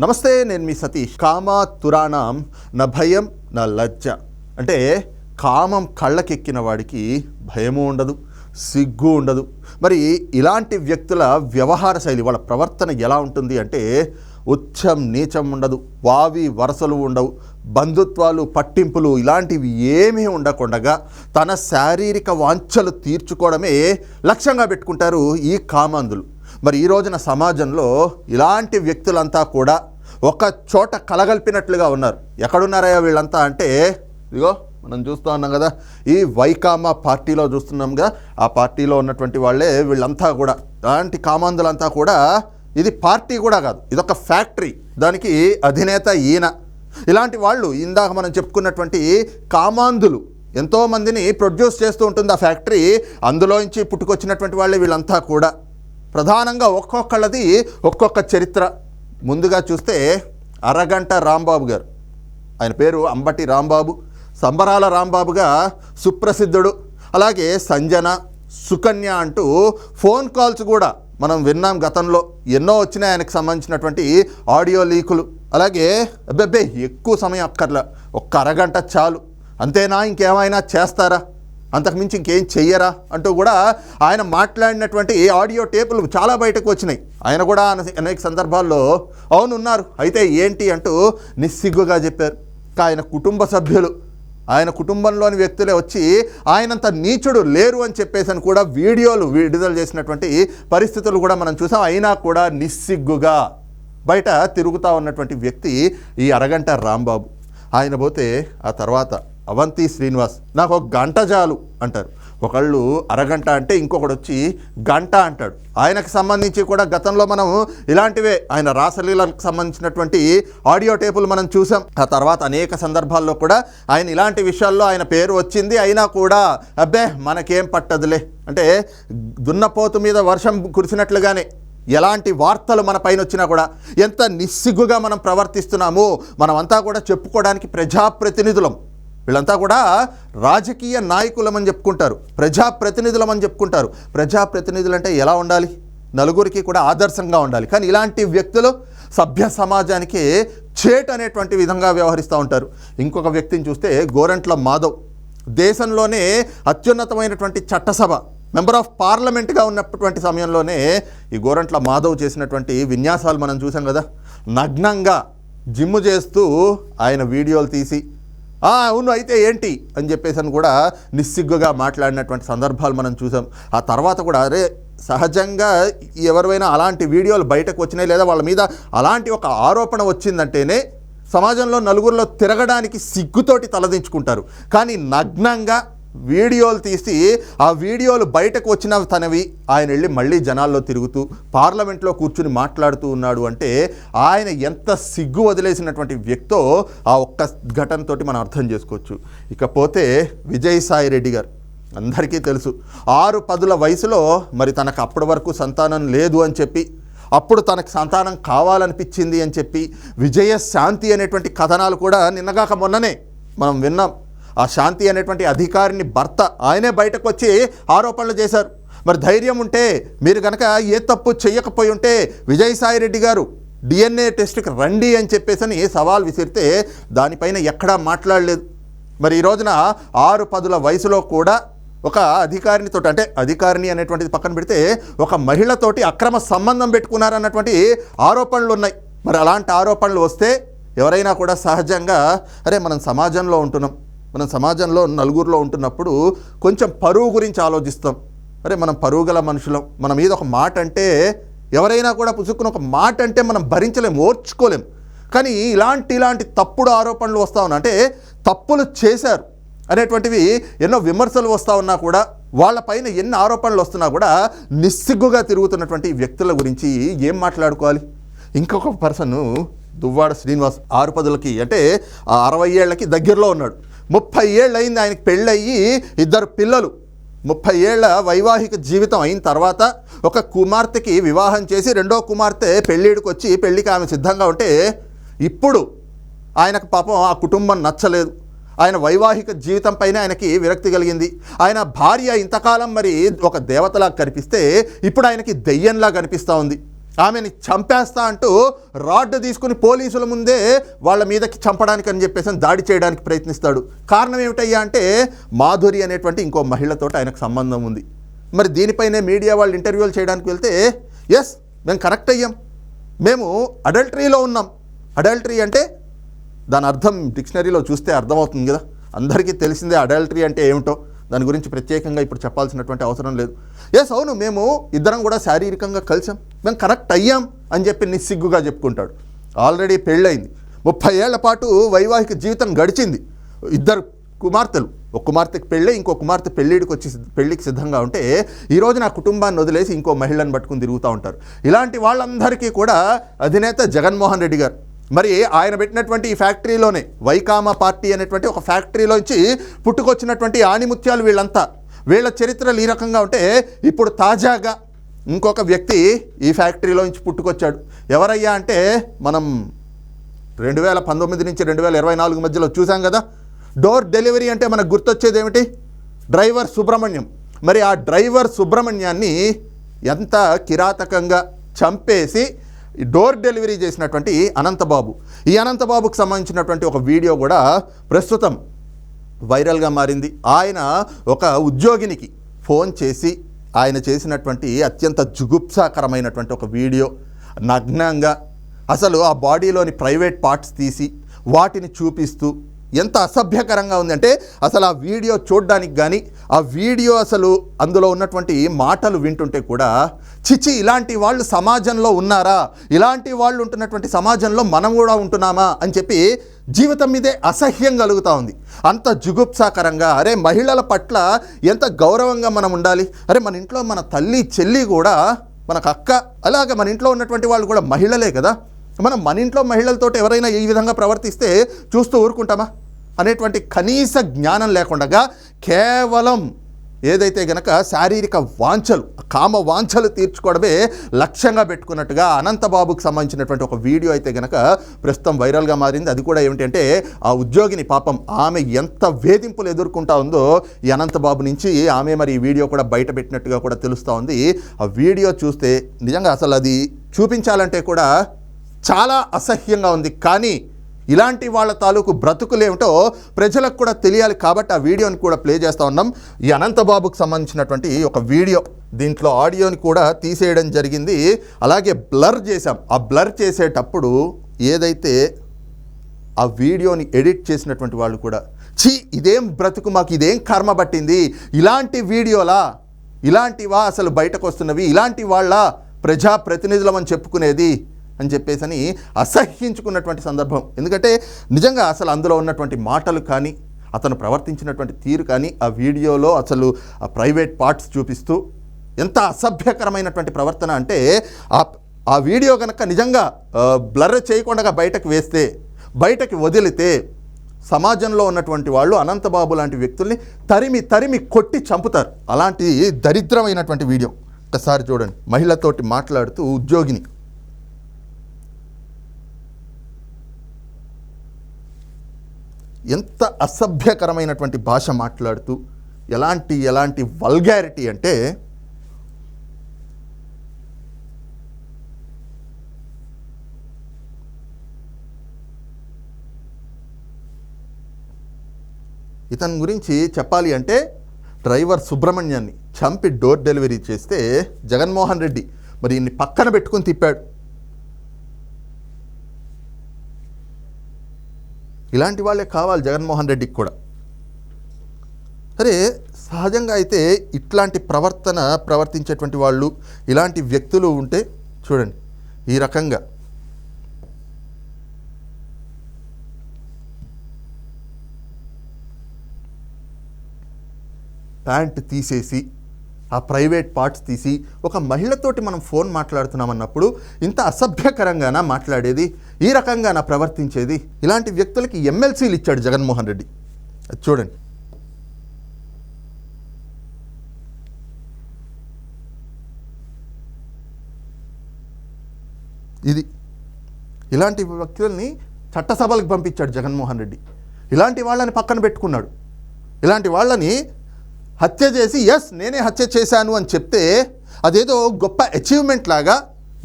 నమస్తే నేను మీ సతీష్. కామా తురాణం నా భయం నా లజ్జ. అంటే కామం కళ్ళకెక్కిన వాడికి భయము ఉండదు సిగ్గు ఉండదు. మరి ఇలాంటి వ్యక్తుల వ్యవహార శైలి వాళ్ళ ప్రవర్తన ఎలా ఉంటుంది అంటే ఉచ్చం నీచం ఉండదు వావి వరసలు ఉండవు బంధుత్వాలు పట్టింపులు ఇలాంటివి ఏమీ ఉండకుండగా తన శారీరక వాంఛలు తీర్చుకోవడమే లక్ష్యంగా పెట్టుకుంటారు ఈ కామాంధులు. మరి ఈ రోజున సమాజంలో ఇలాంటి వ్యక్తులంతా కూడా ఒక చోట కలగల్పినట్లుగా ఉన్నారు. ఎక్కడున్నారయ్యా వీళ్ళంతా అంటే ఇదిగో మనం చూస్తూ ఉన్నాం కదా ఈ వైకామా పార్టీలో చూస్తున్నాం కదా ఆ పార్టీలో ఉన్నటువంటి వాళ్ళే వీళ్ళంతా కూడా అలాంటి కామాంధులంతా కూడా ఇది పార్టీ కూడా కాదు ఇదొక ఫ్యాక్టరీ దానికి అధినేత ఈయన. ఇలాంటి వాళ్ళు ఇందాక మనం చెప్పుకున్నటువంటి కామాంధులు ఎంతోమందిని ప్రొడ్యూస్ చేస్తూ ఉంటుంది ఆ ఫ్యాక్టరీ అందులోంచి పుట్టుకొచ్చినటువంటి వాళ్ళే వీళ్ళంతా కూడా. ప్రధానంగా ఒక్కొక్కళ్ళది ఒక్కొక్క చరిత్ర. ముందుగా చూస్తే అరగంట రాంబాబు గారు. ఆయన పేరు అంబటి రాంబాబు. సంబరాల రాంబాబుగా సుప్రసిద్ధుడు. అలాగే సంజన సుకన్య అంటూ ఫోన్ కాల్స్ కూడా మనం విన్నాం గతంలో. ఎన్నో వచ్చినాయి ఆయనకు సంబంధించినటువంటి ఆడియో లీకులు. అలాగే అబ్బెబ్బే ఎక్కువ సమయం అక్కర్లా. ఒక్క అరగంట చాలు. అంతేనా? ఇంకేమైనా చేస్తారా? అంతకుమించి ఇంకేం చెయ్యరా అంటూ కూడా ఆయన మాట్లాడినటువంటి ఆడియో టేపులు చాలా బయటకు వచ్చినాయి. ఆయన కూడా అనేక సందర్భాల్లో అవును ఉన్నారు అయితే ఏంటి? అంటూ నిస్సిగ్గుగా చెప్పారు. ఆయన కుటుంబ సభ్యులు ఆయన కుటుంబంలోని వ్యక్తులే వచ్చి ఆయనంత నీచుడు లేరు అని చెప్పేసి అని కూడా వీడియోలు విడుదల చేసినటువంటి పరిస్థితులు కూడా మనం చూసాం. అయినా కూడా నిస్సిగ్గుగా బయట తిరుగుతూ ఉన్నటువంటి వ్యక్తి ఈ అరగంట రాంబాబు. ఆయన పోతే ఆ తర్వాత అవంతి శ్రీనివాస్. నాకు ఒక గంట చాలు అంటారు. ఒకళ్ళు అరగంట అంటే ఇంకొకడు వచ్చి గంట అంటాడు. ఆయనకు సంబంధించి కూడా గతంలో మనం ఇలాంటివే ఆయన రాసలీలకు సంబంధించినటువంటి ఆడియో టేపులు మనం చూసాం. ఆ తర్వాత అనేక సందర్భాల్లో కూడా ఆయన ఇలాంటి విషయాల్లో ఆయన పేరు వచ్చింది అయినా కూడా అబ్బే మనకేం పట్టదులే. అంటే దున్నపోతు మీద వర్షం కురిసినట్లుగానే ఎలాంటి వార్తలు మన పైన వచ్చినా కూడా ఎంత నిస్సిగ్గుగా మనం ప్రవర్తిస్తున్నామో మనమంతా కూడా చెప్పుకోవడానికి ప్రజాప్రతినిధులం. వీళ్ళంతా కూడా రాజకీయ నాయకులమని చెప్పుకుంటారు ప్రజాప్రతినిధులమని చెప్పుకుంటారు. ప్రజాప్రతినిధులు అంటే ఎలా ఉండాలి? నలుగురికి కూడా ఆదర్శంగా ఉండాలి. కానీ ఇలాంటి వ్యక్తులు సభ్య సమాజానికి చేట్ అనేటువంటి విధంగా వ్యవహరిస్తూ ఉంటారు. ఇంకొక వ్యక్తిని చూస్తే గోరంట్ల మాధవ్. దేశంలోనే అత్యున్నతమైనటువంటి చట్టసభ మెంబర్ ఆఫ్ పార్లమెంట్గా ఉన్నటువంటి సమయంలోనే ఈ గోరంట్ల మాధవ్ చేసినటువంటి విన్యాసాలు మనం చూసాం కదా. నగ్నంగా జిమ్ చేస్తూ ఆయన వీడియోలు తీసి అవును అయితే ఏంటి? అని చెప్పేసి అని కూడా నిస్సిగ్గుగా మాట్లాడినటువంటి సందర్భాలు మనం చూసాం. ఆ తర్వాత కూడా అరే సహజంగా ఎవరివైనా అలాంటి వీడియోలు బయటకు వచ్చినాయి లేదా వాళ్ళ మీద అలాంటి ఒక ఆరోపణ వచ్చిందంటేనే సమాజంలో నలుగురిలో తిరగడానికి సిగ్గుతోటి తలదించుకుంటారు. కానీ నగ్నంగా వీడియోలు తీసి ఆ వీడియోలు బయటకు వచ్చిన తనవి. ఆయన వెళ్ళి మళ్ళీ జనాల్లో తిరుగుతూ పార్లమెంట్లో కూర్చుని మాట్లాడుతూ ఉన్నాడు అంటే ఆయన ఎంత సిగ్గు వదిలేసినటువంటి వ్యక్తో ఆ ఒక్క ఘటనతోటి మనం అర్థం చేసుకోవచ్చు. ఇకపోతే విజయసాయి రెడ్డి గారు అందరికీ తెలుసు ఆరు పదుల వయసులో మరి తనకు అప్పటి వరకు సంతానం లేదు అని చెప్పి అప్పుడు తనకు సంతానం కావాలనిపించింది అని చెప్పి విజయ శాంతి అనేటువంటి కథనాలు కూడా నిన్నగాక మొన్ననే మనం విన్నాం. ఆ శాంతి అనేటువంటి అధికారిని భర్త ఆయనే బయటకు వచ్చి ఆరోపణలు చేశారు. మరి ధైర్యం ఉంటే మీరు కనుక ఏ తప్పు చేయకపోయి ఉంటే విజయసాయి రెడ్డి గారు డిఎన్ఏ టెస్ట్కి రండి అని చెప్పేసి అని సవాల్ విసిరితే దానిపైన ఎక్కడా మాట్లాడలేదు. మరి ఈ రోజున ఆరు పదుల వయసులో కూడా ఒక అధికారినితో అంటే అధికారిని అనేటువంటిది పక్కన పెడితే ఒక మహిళతోటి అక్రమ సంబంధం పెట్టుకున్నారన్నటువంటి ఆరోపణలు ఉన్నాయి. మరి అలాంటి ఆరోపణలు వస్తే ఎవరైనా కూడా సహజంగా అరే మనం సమాజంలో ఉంటున్నాం. మనం సమాజంలో నలుగురిలో ఉంటున్నప్పుడు కొంచెం పరువు గురించి ఆలోచిస్తాం. అరే మనం పరువు గల మనుషులం. మన మీద ఒక మాట అంటే ఎవరైనా కూడా పుసుక్కుని ఒక మాట అంటే మనం భరించలేం ఓర్చుకోలేం. కానీ ఇలాంటి ఇలాంటి తప్పుడు ఆరోపణలు వస్తూ ఉన్నా అంటే తప్పులు చేశారు అనేటువంటివి ఎన్నో విమర్శలు వస్తూ ఉన్నా కూడా వాళ్ళపైన ఎన్ని ఆరోపణలు వస్తున్నా కూడా నిస్సిగ్గుగా తిరుగుతున్నటువంటి వ్యక్తుల గురించి ఏం మాట్లాడుకోవాలి? ఇంకొక పర్సన్ దువ్వాడ శ్రీనివాస్ ఆరు పదులకి అంటే ఆ అరవై ఏళ్ళకి దగ్గరలో ఉన్నాడు. ముప్పై ఏళ్ళు అయింది ఆయనకి పెళ్ళయ్యి ఇద్దరు పిల్లలు. ముప్పై ఏళ్ళ వైవాహిక జీవితం అయిన తర్వాత ఒక కుమార్తెకి వివాహం చేసి రెండో కుమార్తె పెళ్ళిడికి వచ్చి పెళ్ళికి ఆమె సిద్ధంగా ఉంటే ఇప్పుడు ఆయనకు పాపం ఆ కుటుంబం నచ్చలేదు. ఆయన వైవాహిక జీవితం పైన ఆయనకి విరక్తి కలిగింది. ఆయన భార్య ఇంతకాలం మరి ఒక దేవతలా కనిపిస్తే ఇప్పుడు ఆయనకి దెయ్యంలా కనిపిస్తూ ఉంది. ఆమెని చంపేస్తా అంటూ రాడ్ తీసుకుని పోలీసుల ముందే వాళ్ళ మీదకి చంపడానికి అని చెప్పేసి దాడి చేయడానికి ప్రయత్నిస్తాడు. కారణం ఏమిటయ్యా అంటే మాధురి అనేటువంటి ఇంకో మహిళతో ఆయనకు సంబంధం ఉంది. మరి దీనిపైనే మీడియా వాళ్ళు ఇంటర్వ్యూలు చేయడానికి వెళ్తే ఎస్ మేము కరెక్ట్ అయ్యాం. మేము అడల్టరీలో ఉన్నాం. అడల్టరీ అంటే దాని అర్థం డిక్షనరీలో చూస్తే అర్థమవుతుంది కదా. అందరికీ తెలిసిందే అడల్టరీ అంటే ఏమిటో. దాని గురించి ప్రత్యేకంగా ఇప్పుడు చెప్పాల్సినటువంటి అవసరం లేదు. ఎస్ అవును మేము ఇద్దరం కూడా శారీరకంగా కలిసాం. మేము కరెక్ట్ అయ్యాం అని చెప్పి నిస్సిగ్గుగా చెప్పుకుంటాడు. ఆల్రెడీ పెళ్ళయింది. ముప్పై ఏళ్ళ పాటు వైవాహిక జీవితం గడిచింది. ఇద్దరు కుమార్తెలు. ఒక కుమార్తెకి పెళ్ళి ఇంకో కుమార్తె పెళ్ళిడికి వచ్చి పెళ్ళికి సిద్ధంగా ఉంటే ఈరోజు నా కుటుంబాన్ని వదిలేసి ఇంకో మహిళను పట్టుకుని తిరుగుతూ ఉంటారు. ఇలాంటి వాళ్ళందరికీ కూడా అధినేత జగన్మోహన్ రెడ్డి గారు మరి ఆయన పెట్టినటువంటి ఈ ఫ్యాక్టరీలోనే వైకామ పార్టీ అనేటువంటి ఒక ఫ్యాక్టరీలోంచి పుట్టుకొచ్చినటువంటి ఆణిముత్యాలు వీళ్ళంతా. వీళ్ళ చరిత్రలు ఈ రకంగా ఉంటే ఇప్పుడు తాజాగా ఇంకొక వ్యక్తి ఈ ఫ్యాక్టరీలోంచి పుట్టుకొచ్చాడు. ఎవరయ్యా అంటే మనం రెండు వేల పంతొమ్మిది నుంచి రెండు వేల ఇరవై నాలుగు మధ్యలో చూసాం కదా. డోర్ డెలివరీ అంటే మనకు గుర్తొచ్చేది ఏమిటి? డ్రైవర్ సుబ్రహ్మణ్యం. మరి ఆ డ్రైవర్ సుబ్రహ్మణ్యాన్ని ఎంత కిరాతకంగా చంపేసి డోర్ డెలివరీ చేసినటువంటి అనంతబాబు. ఈ అనంతబాబుకు సంబంధించినటువంటి ఒక వీడియో కూడా ప్రస్తుతం వైరల్గా మారింది. ఆయన ఒక ఉద్యోగినికి ఫోన్ చేసి ఆయన చేసినటువంటి అత్యంత జుగుప్సాకరమైనటువంటి ఒక వీడియో. నగ్నంగా అసలు ఆ బాడీలోని ప్రైవేట్ పార్ట్స్ తీసి వాటిని చూపిస్తూ ఎంత అసభ్యకరంగా ఉందంటే అసలు ఆ వీడియో చూడడానికి కానీ ఆ వీడియో అసలు అందులో ఉన్నటువంటి మాటలు వింటుంటే కూడా చిచి ఇలాంటి వాళ్ళు సమాజంలో ఉన్నారా? ఇలాంటి వాళ్ళు ఉంటున్నటువంటి సమాజంలో మనం కూడా ఉంటున్నామా? అని చెప్పి జీవితం మీదే అసహ్యం కలుగుతూ ఉంది. అంత జుగుప్సాకరంగా అరే మహిళల పట్ల ఎంత గౌరవంగా మనం ఉండాలి? అరే మన ఇంట్లో మన తల్లి చెల్లి కూడా మనకు అక్క అలాగే మన ఇంట్లో ఉన్నటువంటి వాళ్ళు కూడా మహిళలే కదా? మనం మన ఇంట్లో మహిళలతో ఎవరైనా ఈ విధంగా ప్రవర్తిస్తే చూస్తూ ఊరుకుంటామా? అనేటువంటి కనీస జ్ఞానం లేకుండా కేవలం ఏదైతే గనక శారీరక వాంఛలు కామ వాంఛలు తీర్చుకోవడమే లక్ష్యంగా పెట్టుకున్నట్టుగా అనంతబాబుకు సంబంధించినటువంటి ఒక వీడియో అయితే గనక ప్రస్తుతం వైరల్గా మారింది. అది కూడా ఏమిటంటే ఆ ఉద్యోగిని పాపం ఆమె ఎంత వేధింపులు ఎదుర్కొంటా ఉందో ఈ అనంతబాబు నుంచి ఆమె మరి ఈ వీడియో కూడా బయట పెట్టినట్టుగా కూడా తెలుస్తూ ఉంది. ఆ వీడియో చూస్తే నిజంగా అసలు అది చూపించాలంటే కూడా చాలా అసహ్యంగా ఉంది. కానీ ఇలాంటి వాళ్ళ తాలూకు బ్రతుకులేమిటో ప్రజలకు కూడా తెలియాలి కాబట్టి ఆ వీడియోని కూడా ప్లే చేస్తూ ఉన్నాం. ఈ అనంతబాబుకు సంబంధించినటువంటి ఒక వీడియో దీంట్లో ఆడియోని కూడా తీసేయడం జరిగింది. అలాగే బ్లర్ చేశాం. ఆ బ్లర్ చేసేటప్పుడు ఏదైతే ఆ వీడియోని ఎడిట్ చేసినటువంటి వాళ్ళు కూడా ఛీ ఇదేం బ్రతుకు మాకు ఇదేం కర్మ పట్టింది? ఇలాంటి వీడియోలా? ఇలాంటివా అసలు బయటకు వస్తున్నవి? ఇలాంటి వాళ్ళ ప్రజాప్రతినిధులమని చెప్పుకునేది అని చెప్పేసి అని అసహ్యించుకున్నటువంటి సందర్భం. ఎందుకంటే నిజంగా అసలు అందులో ఉన్నటువంటి మాటలు కానీ అతను ప్రవర్తించినటువంటి తీరు కానీ ఆ వీడియోలో అసలు ఆ ప్రైవేట్ పార్ట్స్ చూపిస్తూ ఎంత అసభ్యకరమైనటువంటి ప్రవర్తన అంటే ఆ ఆ వీడియో కనుక నిజంగా బ్లర్ చేయకుండా బయటకు వేస్తే బయటకి వదిలితే సమాజంలో ఉన్నటువంటి వాళ్ళు అనంతబాబు లాంటి వ్యక్తుల్ని తరిమి తరిమి కొట్టి చంపుతారు. అలాంటి దరిద్రమైనటువంటి వీడియో. ఒకసారి చూడండి. మహిళతోటి మాట్లాడుతూ ఉద్యోగిని ఎంత అసభ్యకరమైనటువంటి భాష మాట్లాడుతూ ఎలాంటి ఎలాంటి వల్గారిటీ అంటే ఇతని గురించి చెప్పాలి అంటే డ్రైవర్ సుబ్రహ్మణ్యాన్ని చంపి డోర్ డెలివరీ చేస్తే జగన్మోహన్ రెడ్డి మరి ఇన్ని పక్కన పెట్టుకుని తిప్పాడు. ఇలాంటి వాళ్ళే కావాలి జగన్మోహన్ రెడ్డికి కూడా. సరే సహజంగా అయితే ఇట్లాంటి ప్రవర్తన ప్రవర్తించేటువంటి వాళ్ళు ఇలాంటి వ్యక్తులు ఉంటే చూడండి ఈ రకంగా. ప్యాంట్ తీసేసి ఆ ప్రైవేట్ పార్ట్స్ తీసి ఒక మహిళతోటి మనం ఫోన్ మాట్లాడుతున్నామన్నప్పుడు ఇంత అసభ్యకరంగానా మాట్లాడేది? ఈ రకంగానా ప్రవర్తించేది? ఇలాంటి వ్యక్తులకి ఎమ్మెల్సీలు ఇచ్చాడు జగన్మోహన్ రెడ్డి. అది చూడండి. ఇది. ఇలాంటి వ్యక్తుల్ని చట్టసభలకు పంపించాడు జగన్మోహన్ రెడ్డి. ఇలాంటి వాళ్ళని పక్కన పెట్టుకున్నాడు. ఇలాంటి వాళ్ళని హత్య చేసి ఎస్ నేనే హత్య చేశాను అని చెప్తే అదేదో గొప్ప అచీవ్మెంట్ లాగా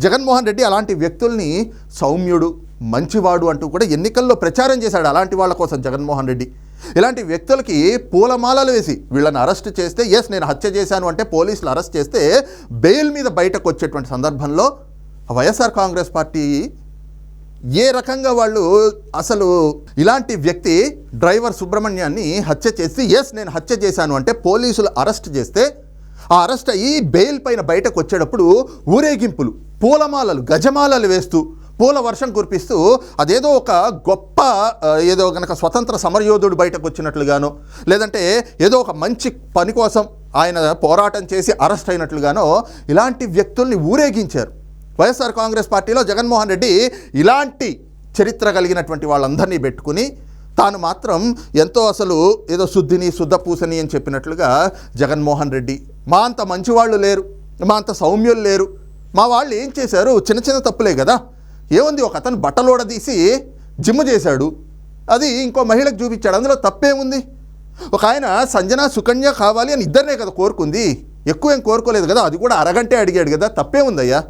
జగన్మోహన్ రెడ్డి అలాంటి వ్యక్తుల్ని సౌమ్యుడు మంచివాడు అంటూ కూడా ఎన్నికల్లో ప్రచారం చేశాడు అలాంటి వాళ్ళ కోసం జగన్మోహన్ రెడ్డి. ఇలాంటి వ్యక్తులకి పూలమాలలు వేసి వీళ్ళని అరెస్ట్ చేస్తే ఎస్ నేను హత్య చేశాను అంటే పోలీసులు అరెస్ట్ చేస్తే బెయిల్ మీద బయటకు వచ్చేటువంటి సందర్భంలో వైఎస్ఆర్ కాంగ్రెస్ పార్టీ ఏ రకంగా వాళ్ళు అసలు ఇలాంటి వ్యక్తి డ్రైవర్ సుబ్రహ్మణ్యాన్ని హత్య చేసి ఎస్ నేను హత్య చేశాను అంటే పోలీసులు అరెస్ట్ చేస్తే ఆ అరెస్ట్ అయ్యి బెయిల్ పైన బయటకు వచ్చేటప్పుడు ఊరేగింపులు పూలమాలలు గజమాలలు వేస్తూ పూల వర్షం కురిపిస్తూ అదేదో ఒక గొప్ప ఏదో గనక స్వతంత్ర సమరయోధుడు బయటకు వచ్చినట్లుగానో లేదంటే ఏదో ఒక మంచి పని కోసం ఆయన పోరాటం చేసి అరెస్ట్ అయినట్లుగానో ఇలాంటి వ్యక్తుల్ని ఊరేగించారు. వైఎస్ఆర్ కాంగ్రెస్ పార్టీలో జగన్మోహన్ రెడ్డి ఇలాంటి చరిత్ర కలిగినటువంటి వాళ్ళందరినీ పెట్టుకుని తాను మాత్రం ఎంతో అసలు ఏదో శుద్ధిని శుద్ధపూసని అని చెప్పినట్లుగా జగన్మోహన్ రెడ్డి మా అంత మంచివాళ్ళు లేరు మా అంత సౌమ్యులు లేరు. మా వాళ్ళు ఏం చేశారు? చిన్న చిన్న తప్పులే కదా. ఏముంది? ఒక అతను బట్టలోడదీసి జిమ్ చేశాడు. అది ఇంకో మహిళకు చూపించాడు. అందులో తప్పేముంది? ఒక ఆయన సంజన సుకన్య కావాలి అని ఇద్దరినే కదా కోరుకుంది. ఎక్కువ ఏం కోరుకోలేదు కదా. అది కూడా అరగంటే అడిగాడు కదా. తప్పేముందయ్యా?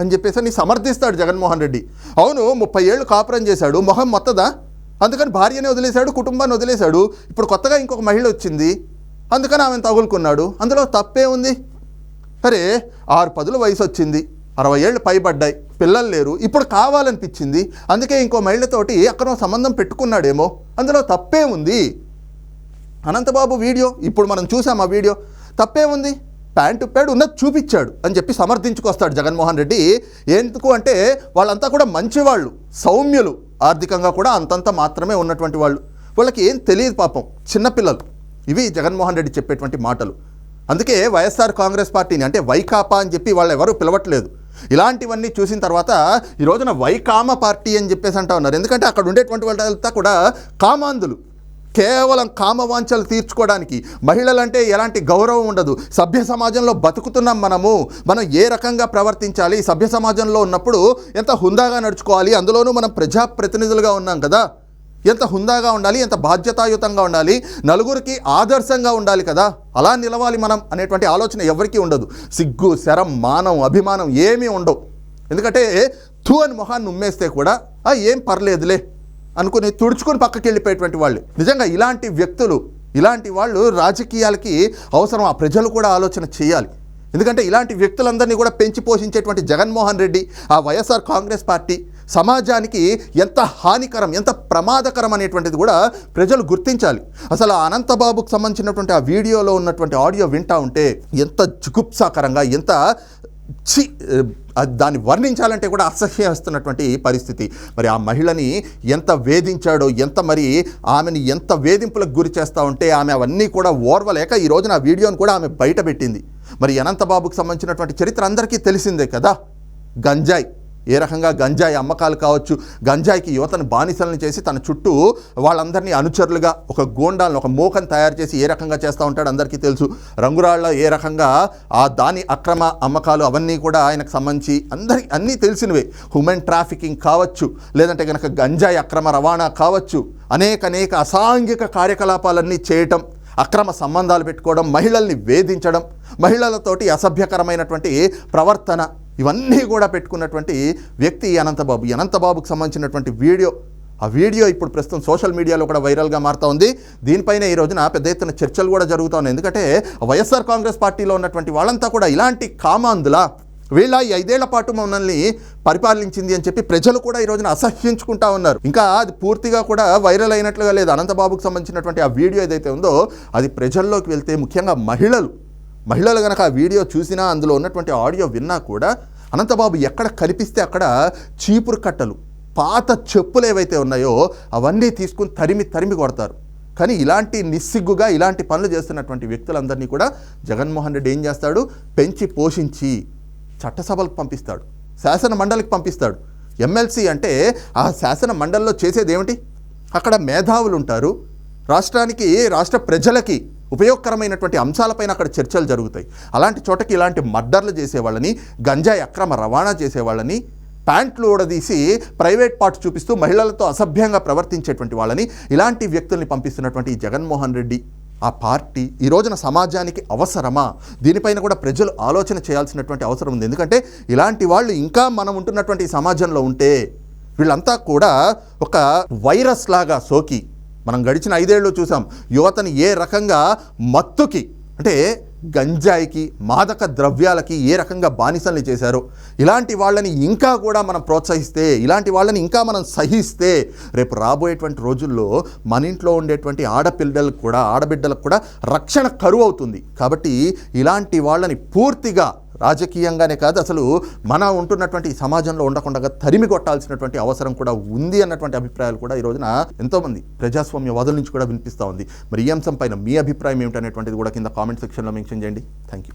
అని చెప్పేసి అని సమర్థిస్తాడు జగన్మోహన్ రెడ్డి. అవును ముప్పై ఏళ్ళు కాపురం చేశాడు మొహం మొత్తదా? అందుకని భార్యని వదిలేశాడు కుటుంబాన్ని వదిలేశాడు. ఇప్పుడు కొత్తగా ఇంకొక మహిళ వచ్చింది అందుకని ఆమెను తగులుకున్నాడు. అందులో తప్పే ఉంది? సరే ఆరు పదుల వయసు వచ్చింది అరవై ఏళ్ళు పైబడ్డాయి పిల్లలు లేరు ఇప్పుడు కావాలనిపించింది అందుకే ఇంకో మహిళతోటి అక్కడ సంబంధం పెట్టుకున్నాడేమో అందులో తప్పే ఉంది? అనంతబాబు వీడియో ఇప్పుడు మనం చూసాం ఆ వీడియో తప్పే ఉంది? ప్యాంటు ప్యాడ్ ఉన్నది చూపించాడు అని చెప్పి సమర్థించుకొస్తాడు జగన్మోహన్ రెడ్డి. ఎందుకు అంటే వాళ్ళంతా కూడా మంచివాళ్ళు సౌమ్యులు ఆర్థికంగా కూడా అంతంత మాత్రమే ఉన్నటువంటి వాళ్ళు. వాళ్ళకి ఏం తెలియదు పాపం చిన్నపిల్లలు ఇవి జగన్మోహన్ రెడ్డి చెప్పేటువంటి మాటలు. అందుకే వైఎస్ఆర్ కాంగ్రెస్ పార్టీని అంటే వైకాపా అని చెప్పి వాళ్ళు ఎవరు పిలవట్లేదు. ఇలాంటివన్నీ చూసిన తర్వాత ఈ రోజున వైకామ పార్టీ అని చెప్పేసి అంటా ఉన్నారు. ఎందుకంటే అక్కడ ఉండేటువంటి వాళ్ళంతా కూడా కామాంధులు. కేవలం కామవాంఛలు తీర్చుకోవడానికి మహిళలంటే ఎలాంటి గౌరవం ఉండదు. సభ్య సమాజంలో బతుకుతున్నాం మనము. మనం ఏ రకంగా ప్రవర్తించాలి? సభ్య సమాజంలో ఉన్నప్పుడు ఎంత హుందాగా నడుచుకోవాలి? అందులోనూ మనం ప్రజాప్రతినిధులుగా ఉన్నాం కదా. ఎంత హుందాగా ఉండాలి? ఎంత బాధ్యతాయుతంగా ఉండాలి? నలుగురికి ఆదర్శంగా ఉండాలి కదా. అలా నిలవాలి మనం అనేటువంటి ఆలోచన ఎవరికీ ఉండదు. సిగ్గు శరం మానం అభిమానం ఏమీ ఉండవు. ఎందుకంటే తూ అని మొహాన్ని ఉమ్మేస్తే కూడా ఏం పర్లేదులే. అనుకుని తుడుచుకొని పక్కకి వెళ్ళిపోయేటువంటి వాళ్ళు. నిజంగా ఇలాంటి వ్యక్తులు ఇలాంటి వాళ్ళు రాజకీయాలకి అవసరం. ఆ ప్రజలు కూడా ఆలోచన చేయాలి. ఎందుకంటే ఇలాంటి వ్యక్తులందరినీ కూడా పెంచి పోషించేటువంటి జగన్మోహన్ రెడ్డి ఆ వైఎస్ఆర్ కాంగ్రెస్ పార్టీ సమాజానికి ఎంత హానికరం ఎంత ప్రమాదకరం అనేటువంటిది కూడా ప్రజలు గుర్తించాలి. అసలు ఆ అనంతబాబుకు సంబంధించినటువంటి ఆ వీడియోలో ఉన్నటువంటి ఆడియో వింటా ఉంటే ఎంత జుగుప్సాకరంగా ఎంత చి దాన్ని వర్ణించాలంటే కూడా అసహ్యస్తున్నటువంటి పరిస్థితి. మరి ఆ మహిళని ఎంత వేధించాడో ఎంత మరి ఆమెని ఎంత వేధింపులకు గురి చేస్తూ ఉంటే ఆమె అవన్నీ కూడా ఓర్వలేక ఈ రోజున ఆ వీడియోను కూడా ఆమె బయటపెట్టింది మరి అనంతబాబుకు సంబంధించినటువంటి చరిత్ర అందరికీ తెలిసిందే కదా. గంజాయి. ఏ రకంగా గంజాయి అమ్మకాలు కావచ్చు గంజాయికి యువతను బానిసలను చేసి తన చుట్టూ వాళ్ళందరినీ అనుచరులుగా ఒక గోండాలను ఒక మోకను తయారు చేసి ఏ రకంగా చేస్తూ ఉంటాడు అందరికీ తెలుసు. రంగురాళ్ళ ఏ రకంగా ఆ దాని అక్రమ అమ్మకాలు అవన్నీ కూడా ఆయనకు సంబంధించి అందరి అన్నీ తెలిసినవే. హ్యూమన్ ట్రాఫికింగ్ కావచ్చు లేదంటే కనుక గంజాయి అక్రమ రవాణా కావచ్చు. అనేక అనేక అసాంఘిక కార్యకలాపాలన్నీ చేయటం అక్రమ సంబంధాలు పెట్టుకోవడం మహిళల్ని వేధించడం మహిళలతోటి అసభ్యకరమైనటువంటి ప్రవర్తన ఇవన్నీ కూడా పెట్టుకున్నటువంటి వ్యక్తి అనంతబాబు. అనంతబాబుకు సంబంధించినటువంటి వీడియో ఆ వీడియో ఇప్పుడు ప్రస్తుతం సోషల్ మీడియాలో కూడా వైరల్గా మారుతూ ఉంది. దీనిపైన ఈ రోజున పెద్ద ఎత్తున చర్చలు కూడా జరుగుతూ ఉన్నాయి ఎందుకంటే వైఎస్ఆర్ కాంగ్రెస్ పార్టీలో ఉన్నటువంటి వాళ్ళంతా కూడా ఇలాంటి కామాంధుల. వీళ్ళ ఈ ఐదేళ్ళ పాటు మమ్మల్ని పరిపాలించింది అని చెప్పి ప్రజలు కూడా ఈ రోజున అసహ్యించుకుంటా ఉన్నారు. ఇంకా అది పూర్తిగా కూడా వైరల్ అయినట్లుగా లేదు. అనంతబాబుకు సంబంధించినటువంటి ఆ వీడియో ఏదైతే ఉందో అది ప్రజల్లోకి వెళ్తే ముఖ్యంగా మహిళలు మహిళలు కనుక ఆ వీడియో చూసినా అందులో ఉన్నటువంటి ఆడియో విన్నా కూడా అనంతబాబు ఎక్కడ కనిపిస్తే అక్కడ చీపురు కట్టలు పాత చెప్పులు ఏవైతే ఉన్నాయో అవన్నీ తీసుకుని తరిమి తరిమి కొడతారు. కానీ ఇలాంటి నిస్సిగ్గుగా ఇలాంటి పనులు చేస్తున్నటువంటి వ్యక్తులందరినీ కూడా జగన్మోహన్ రెడ్డి ఏం చేస్తాడు? పెంచి పోషించి చట్టసభలకు పంపిస్తాడు. శాసన మండలికి పంపిస్తాడు. ఎమ్మెల్సీ అంటే ఆ శాసన మండలిలో చేసేది ఏమిటి అక్కడ మేధావులు ఉంటారు రాష్ట్రానికి రాష్ట్ర ప్రజలకి ఉపయోగకరమైనటువంటి అంశాలపైన అక్కడ చర్చలు జరుగుతాయి. అలాంటి చోటకి ఇలాంటి మర్డర్లు చేసేవాళ్ళని గంజాయి అక్రమ రవాణా చేసేవాళ్ళని ప్యాంట్లు ఊడదీసి ప్రైవేట్ పార్ట్ చూపిస్తూ మహిళలతో అసభ్యంగా ప్రవర్తించేటువంటి వాళ్ళని ఇలాంటి వ్యక్తుల్ని పంపిస్తున్నటువంటి ఈ జగన్మోహన్ రెడ్డి ఆ పార్టీ ఈ రోజున సమాజానికి అవసరమా? దీనిపైన కూడా ప్రజలు ఆలోచన చేయాల్సినటువంటి అవసరం ఉంది. ఎందుకంటే ఇలాంటి వాళ్ళు ఇంకా మనం ఉంటున్నటువంటి సమాజంలో ఉంటే వీళ్ళంతా కూడా ఒక వైరస్ లాగా సోకి మనం గడిచిన ఐదేళ్ళు చూసాం యువతని ఏ రకంగా మత్తుకి అంటే గంజాయికి మాదక ద్రవ్యాలకి ఏ రకంగా బానిసల్ని చేశారో. ఇలాంటి వాళ్ళని ఇంకా కూడా మనం ప్రోత్సహిస్తే ఇలాంటి వాళ్ళని ఇంకా మనం సహిస్తే రేపు రాబోయేటువంటి రోజుల్లో మన ఇంట్లో ఉండేటువంటి ఆడపిల్లలకు కూడా ఆడబిడ్డలకు కూడా రక్షణ కరువు అవుతుంది కాబట్టి ఇలాంటి వాళ్ళని పూర్తిగా రాజకీయంగానే కాదు అసలు మన ఉంటున్నటువంటి సమాజంలో ఉండకుండా తరిమి కొట్టాల్సినటువంటి అవసరం కూడా ఉంది అన్నటువంటి అభిప్రాయాలు కూడా ఈ రోజున ఎంతోమంది ప్రజాస్వామ్యవాదుల నుంచి కూడా వినిపిస్తూ ఉంది. మరి ఈ అంశం పైన మీ అభిప్రాయం ఏమిటనేటువంటిది కూడా కింద కామెంట్ సెక్షన్లో మెన్షన్ చేయండి. Thank you